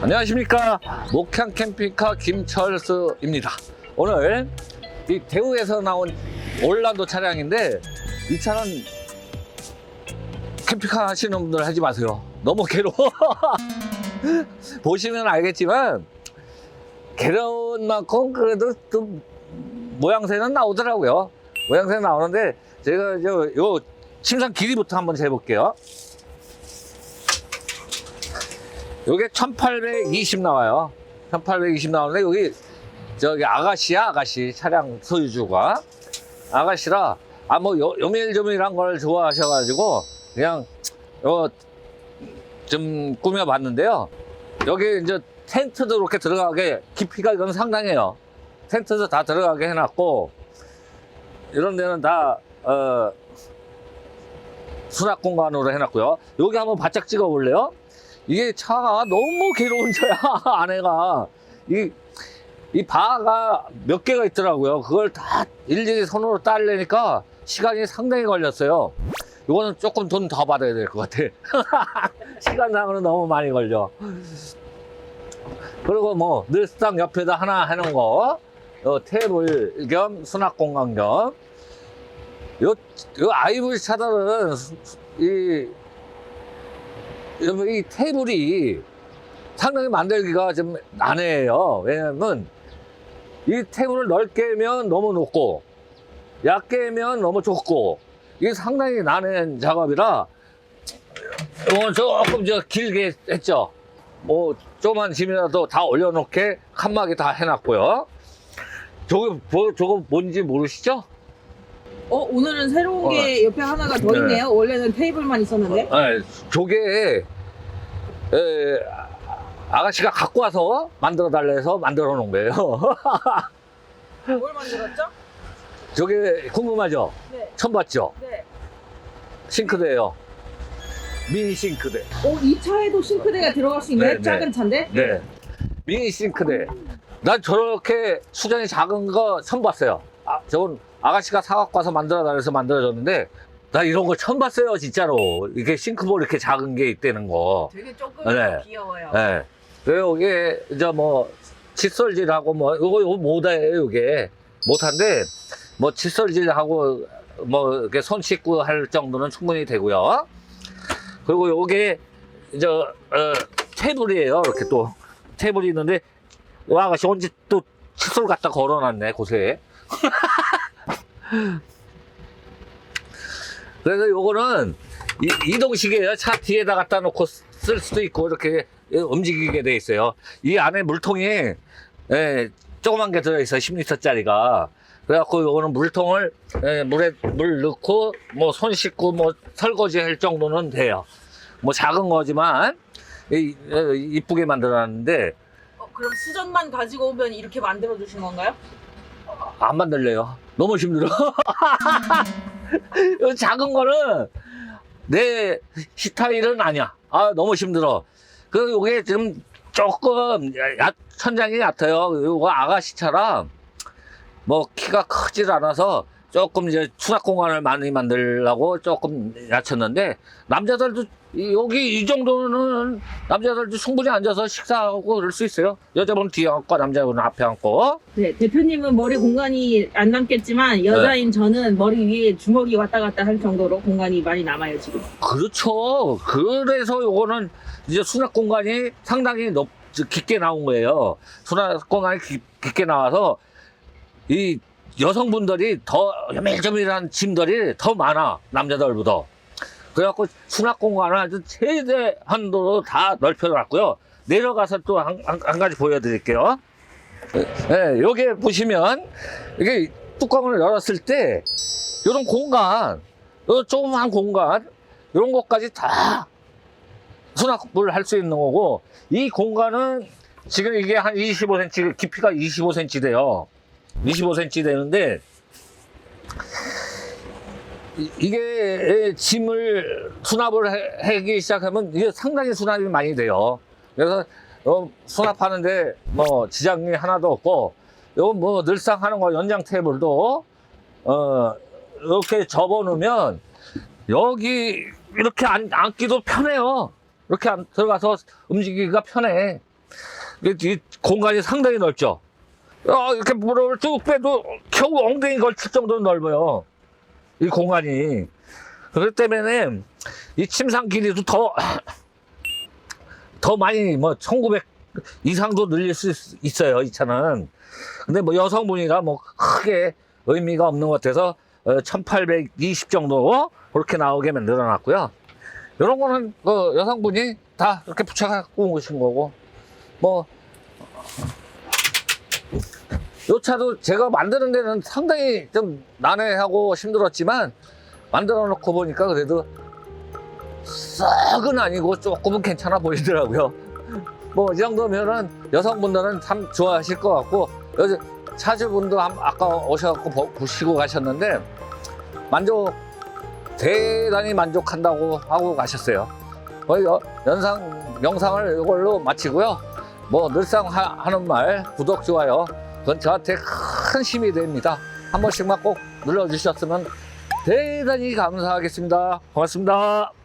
안녕하십니까. 목향 캠핑카 김철수입니다. 오늘 이 대우에서 나온 올란도 차량인데 이 차는 캠핑카 하시는 분들 하지 마세요. 너무 괴로워. 보시면 알겠지만 괴로운 만큼 그래도 좀 모양새는 나오더라고요. 모양새는 나오는데 제가 저 요 침상 길이부터 한번 재볼게요 요게 1820 나와요. 1820 나오는데 여기 저기 아가씨야 아가씨 차량 소유주가 아가씨라 아 뭐 요밀조밀한 걸 좋아하셔 가지고 그냥 요좀 꾸며 봤는데요. 여기 이제 텐트도 이렇게 들어가게 깊이가 이건 상당해요. 텐트도 다 들어가게 해놨고 이런 데는 다 어, 수납 공간으로 해놨고요. 여기 한번 바짝 찍어 볼래요? 이게 차가 너무 괴로운 차야 안에가. 이, 이 바가 몇 개가 있더라고요. 그걸 다 일일이 손으로 따려니까 시간이 상당히 걸렸어요. 이거는 조금 돈 더 받아야 될 것 같아. 시간상으로 너무 많이 걸려. 그리고 뭐 늘상 옆에다 하나 해놓은 거. 어, 테이블 겸 수납 공간 겸. 요, 요 아이브리 차들은 수- 이 여러분 이 테이블이 상당히 만들기가 좀 난해해요. 왜냐면 이 테이블을 넓게 면 너무 높고 얕게 면 너무 좁고 이게 상당히 난해한 작업이라 이건 조금 저 길게 했죠. 뭐 조그만 짐이라도 다 올려놓게 칸막이 다 해놨고요. 저거 뭐, 저거 뭔지 모르시죠? 어 오늘은 새로운 어. 게 옆에 하나가 더 네. 있네요. 원래는 테이블만 있었는데. 네, 저게 에, 아가씨가 갖고 와서 만들어 달래서 만들어 놓은 거예요. 뭘 만들었죠? 저게 궁금하죠? 네. 처음 봤죠? 네. 싱크대예요. 미니 싱크대. 어이 차에도 싱크대가 들어갈 수 있네. 네, 작은 네. 차인데. 네. 미니 싱크대. 난 저렇게 수전이 작은 거 처음 봤어요. 아, 저건 아가씨가 사갖고 와서 만들어 달래서 만들어줬는데 나 이런 거 처음 봤어요, 진짜로. 이게 싱크볼 이렇게 작은 게 있다는 거. 되게 조금 네. 귀여워요. 예. 그리고 이게 이제 뭐 칫솔질하고 뭐 이거 이거 못해요 이게 못한데 뭐 칫솔질하고 뭐 이렇게 손 씻고 할 정도는 충분히 되고요. 그리고 요게 이제 어, 테이블이에요. 이렇게 또 테이블이 있는데 와 아가씨 언제 또 칫솔 갖다 걸어놨네 곳에. 그래서 요거는 이, 이동식이에요. 차 뒤에다 갖다 놓고 쓸 수도 있고 이렇게 움직이게 돼 있어요. 이 안에 물통이 예, 조그만 게 들어있어요. 10리터짜리가. 그래갖고 요거는 물통을 예, 물에 물 넣고 뭐 손 씻고 뭐 설거지 할 정도는 돼요. 뭐 작은 거지만 이, 어, 이쁘게 만들어놨는데 어, 그럼 수전만 가지고 오면 이렇게 만들어 주신 건가요? 안 만들래요. 너무 힘들어. 이 작은 거는 내 스타일은 아니야. 아, 너무 힘들어. 그, 요게 지금 조금, 야, 천장이 얕아요. 요거 아가씨처럼, 뭐, 키가 크질 않아서 조금 이제 수납 공간을 많이 만들려고 조금 얕췄는데, 남자들도, 이- 여기 이 정도는 남자들도 충분히 앉아서 식사하고 그럴 수 있어요. 여자분은 뒤에 앉고, 남자분은 앞에 앉고. 네. 대표님은 머리 공간이 안 남겠지만 여자인 저는 머리 위에 주먹이 왔다 갔다 할 정도로 공간이 많이 남아요 지금. 그렇죠. 그래서 요거는 이제 수납 공간이 상당히 높, 깊게 나온 거예요. 수납 공간이 깊, 깊게 나와서 이 여성분들이 더 요밀조밀한 짐들이 더 많아. 남자들보다. 그래갖고 수납 공간을 아주 최대 한도로 다 넓혀놨고요. 내려가서 또 한, 한, 한 가지 보여드릴게요. 예, 요게 보시면 이게 뚜껑을 열었을 때 이런 공간, 요 조그만 공간 이런 것까지 다 수납을 할 수 있는 거고 이 공간은 지금 이게 한 25cm 깊이가 25cm 돼요 25cm 되는데 이- 이게 짐을 수납을 해- 하기 시작하면 이게 상당히 수납이 많이 돼요 그래서 어, 수납하는데 뭐 지장이 하나도 없고 요뭐 늘상 하는 거 연장 테이블도 어 이렇게 접어 놓으면 여기 이렇게 앉, 앉기도 편해요. 이렇게 안- 들어가서 움직이기가 편해. 공간이 상당히 넓죠. 어, 이렇게 무릎을 쭉 빼도 겨우 엉덩이 걸칠 정도로 넓어요. 이 공간이. 그렇기 때문에 이 침상 길이도 더, 더 많이 뭐 1900 이상도 늘릴 수 있- 있어요, 이 차는. 근데 뭐 여성분이라 뭐 크게 의미가 없는 것 같아서 1820 정도 그렇게 나오게 만들어 놨고요. 이런 거는 그 여성분이 다 이렇게 붙여갖고 오신 거고, 뭐, 요 차도 제가 만드는 데는 상당히 좀 난해하고 힘들었지만, 만들어 놓고 보니까 그래도 썩은 아니고 조금은 괜찮아 보이더라고요. 뭐, 이 정도면은 여성분들은 참 좋아하실 것 같고, 차주분도 한- 아까 보- 보시고 가셨는데, 만족, 대단히 만족한다고 하고 가셨어요. 여- 연상, 영상을 이걸로 마치고요. 뭐, 늘상 하, 하는 말, 구독, 좋아요. 그건 저한테 큰 힘이 됩니다. 한 번씩만 꼭 눌러주셨으면 대단히 감사하겠습니다. 고맙습니다.